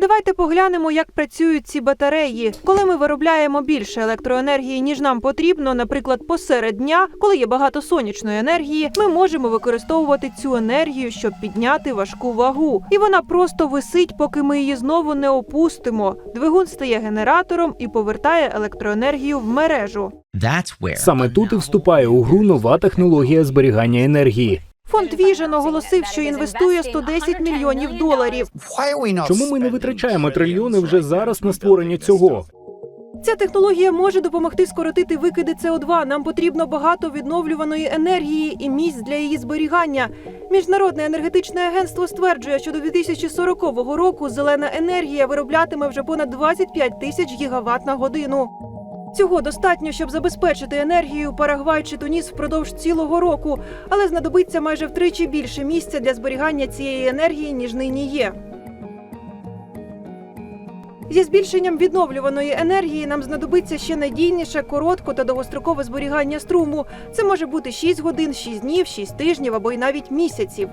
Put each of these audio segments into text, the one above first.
Давайте поглянемо, як працюють ці батареї. Коли ми виробляємо більше електроенергії, ніж нам потрібно, наприклад, посеред дня, коли є багато сонячної енергії, ми можемо використовувати цю енергію, щоб підняти важку вагу. І вона просто висить, поки ми її знову не опустимо. Двигун стає генератором і повертає електроенергію в мережу. Саме тут і вступає у гру нова технологія зберігання енергії. Фонд Vision оголосив, що інвестує 110 мільйонів доларів. Чому ми не витрачаємо трильйони вже зараз на створення цього? Ця технологія може допомогти скоротити викиди СО2. Нам потрібно багато відновлюваної енергії і місць для її зберігання. Міжнародне енергетичне агентство стверджує, що до 2040 року зелена енергія вироблятиме вже понад 25 тисяч гігават на годину. Цього достатньо, щоб забезпечити енергію Парагвай чи Туніс впродовж цілого року, але знадобиться майже втричі більше місця для зберігання цієї енергії, ніж нині є. Зі збільшенням відновлюваної енергії нам знадобиться ще надійніше, коротко та довгострокове зберігання струму. Це може бути 6 годин, 6 днів, 6 тижнів або й навіть місяців.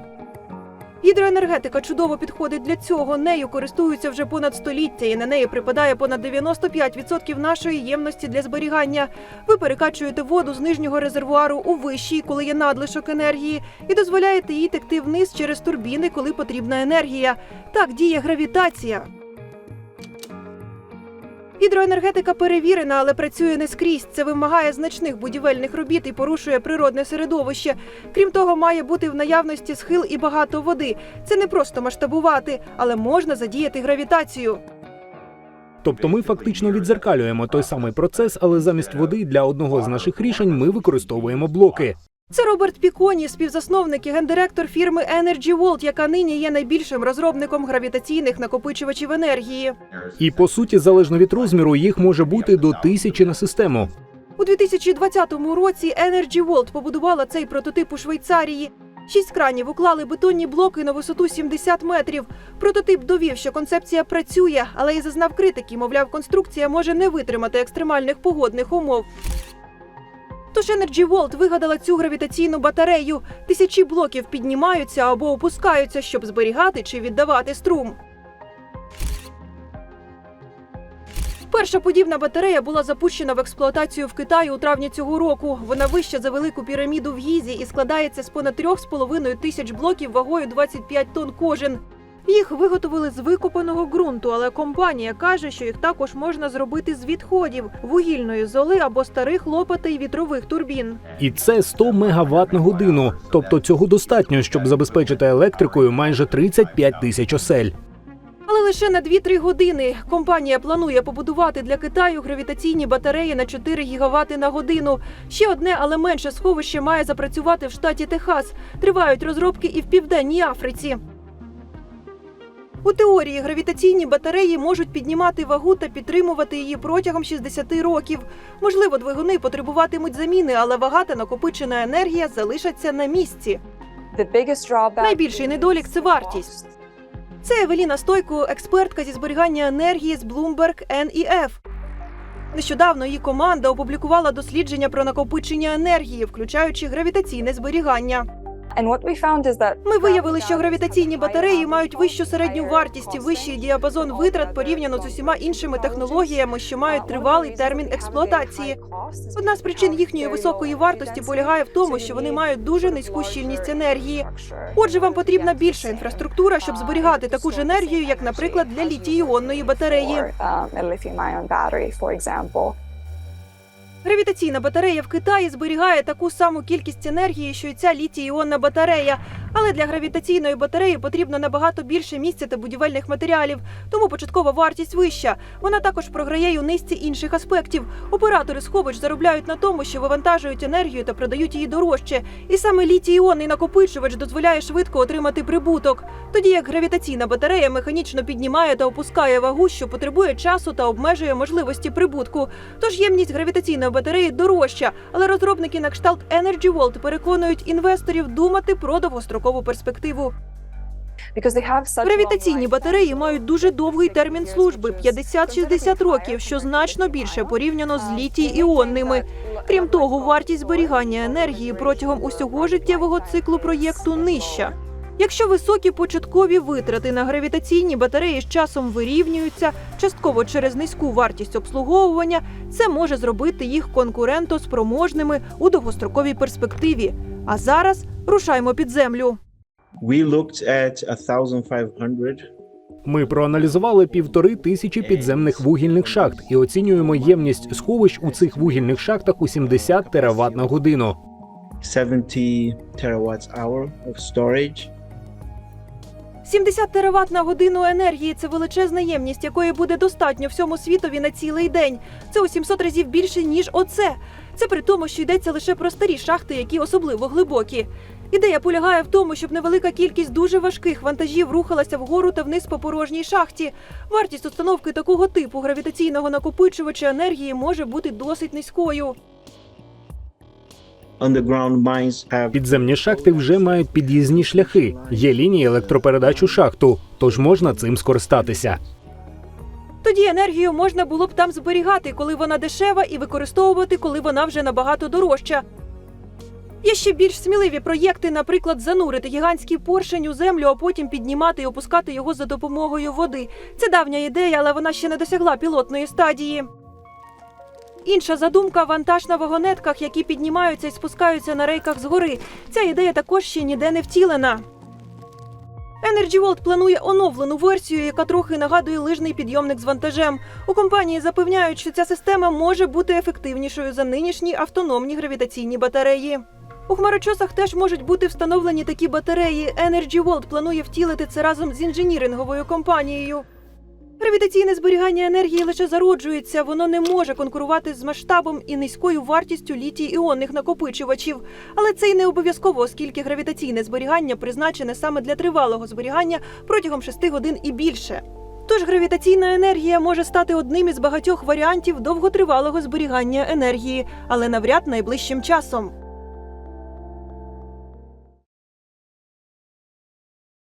Гідроенергетика чудово підходить для цього. Нею користуються вже понад століття, і на неї припадає понад 95% нашої ємності для зберігання. Ви перекачуєте воду з нижнього резервуару у вищий, коли є надлишок енергії, і дозволяєте їй текти вниз через турбіни, коли потрібна енергія. Так діє гравітація. Гідроенергетика перевірена, але працює не скрізь. Це вимагає значних будівельних робіт і порушує природне середовище. Крім того, має бути в наявності схил і багато води. Це не просто масштабувати, але можна задіяти гравітацію. Тобто ми фактично відзеркалюємо той самий процес, але замість води для одного з наших рішень ми використовуємо блоки. Це Роберт Піконі, співзасновник і гендиректор фірми Energy World, яка нині є найбільшим розробником гравітаційних накопичувачів енергії. І по суті, залежно від розміру, їх може бути до тисячі на систему. У 2020 році Energy World побудувала цей прототип у Швейцарії. Шість кранів уклали бетонні блоки на висоту 70 метрів. Прототип довів, що концепція працює, але і зазнав критики. Мовляв, конструкція може не витримати екстремальних погодних умов. Тож Energy World вигадала цю гравітаційну батарею. Тисячі блоків піднімаються або опускаються, щоб зберігати чи віддавати струм. Перша подібна батарея була запущена в експлуатацію в Китаї у травні цього року. Вона вища за велику піраміду в Гізі і складається з понад 3,5 тисяч блоків вагою 25 тонн кожен. Їх виготовили з викопаного ґрунту, але компанія каже, що їх також можна зробити з відходів вугільної золи або старих лопатей вітрових турбін. І це 100 мегаватт на годину. Тобто цього достатньо, щоб забезпечити електрикою майже 35 тисяч осель. Але лише на 2-3 години компанія планує побудувати для Китаю гравітаційні батареї на 4 гігавати на годину. Ще одне, але менше сховище має запрацювати в штаті Техас. Тривають розробки і в південній Африці. У теорії гравітаційні батареї можуть піднімати вагу та підтримувати її протягом 60 років. Можливо, двигуни потребуватимуть заміни, але вага та накопичена енергія залишаться на місці. Найбільший недолік це вартість. Це Евеліна Стойко, експертка зі зберігання енергії з Bloomberg NEF. Нещодавно її команда опублікувала дослідження про накопичення енергії, включаючи гравітаційне зберігання. Ми виявили, що гравітаційні батареї мають вищу середню вартість і вищий діапазон витрат порівняно з усіма іншими технологіями, що мають тривалий термін експлуатації. Одна з причин їхньої високої вартості полягає в тому, що вони мають дуже низьку щільність енергії. Отже, вам потрібна більша інфраструктура, щоб зберігати таку ж енергію, як, наприклад, для літій-іонної батареї. Гравітаційна батарея в Китаї зберігає таку саму кількість енергії, що й ця літій-іонна батарея. Але для гравітаційної батареї потрібно набагато більше місця та будівельних матеріалів, тому початкова вартість вища. Вона також програє у низці інших аспектів. Оператори сховищ заробляють на тому, що вивантажують енергію та продають її дорожче. І саме літій-іонний накопичувач дозволяє швидко отримати прибуток. Тоді як гравітаційна батарея механічно піднімає та опускає вагу, що потребує часу та обмежує можливості прибутку. Тож ємність гравітаційної батареї дорожча, але розробники на кшталт Energy World переконують інвесторів думати про довгострокову перспективу. Гравітаційні батареї мають дуже довгий термін служби 50-60 років, що значно більше порівняно з літій-іонними. Крім того, вартість зберігання енергії протягом усього життєвого циклу проєкту нижча. Якщо високі початкові витрати на гравітаційні батареї з часом вирівнюються, частково через низьку вартість обслуговування, це може зробити їх конкурентоспроможними у довгостроковій перспективі. А зараз рушаймо під землю. We looked at 1,500 Ми проаналізували півтори тисячі підземних вугільних шахт і оцінюємо ємність сховищ у цих вугільних шахтах у 70 тераватт на годину. 70 terawatts hour of storage. 70 тераватт на годину енергії це величезна ємність, якої буде достатньо всьому світові на цілий день. Це у 700 разів більше ніж оце. Це при тому, що йдеться лише про старі шахти, які особливо глибокі. Ідея полягає в тому, щоб невелика кількість дуже важких вантажів рухалася вгору та вниз по порожній шахті. Вартість установки такого типу гравітаційного накопичувача енергії може бути досить низькою. Underground Підземні шахти вже мають під'їзні шляхи. Є лінії електропередач у шахту, тож можна цим скористатися. Тоді енергію можна було б там зберігати, коли вона дешева, і використовувати, коли вона вже набагато дорожча. Є ще більш сміливі проєкти, наприклад, занурити гігантський поршень у землю, а потім піднімати і опускати його за допомогою води. Це давня ідея, але вона ще не досягла пілотної стадії. Інша задумка вантаж на вагонетках, які піднімаються і спускаються на рейках згори. Ця ідея також ще ніде не втілена. Energy World планує оновлену версію, яка трохи нагадує лижний підйомник з вантажем. У компанії запевняють, що ця система може бути ефективнішою за нинішні автономні гравітаційні батареї. У хмарочосах теж можуть бути встановлені такі батареї. Energy World планує втілити це разом з інженіринговою компанією. Гравітаційне зберігання енергії лише зароджується, воно не може конкурувати з масштабом і низькою вартістю літій-іонних накопичувачів. Але це й не обов'язково, оскільки гравітаційне зберігання призначене саме для тривалого зберігання протягом 6 годин і більше. Тож гравітаційна енергія може стати одним із багатьох варіантів довготривалого зберігання енергії, але навряд найближчим часом.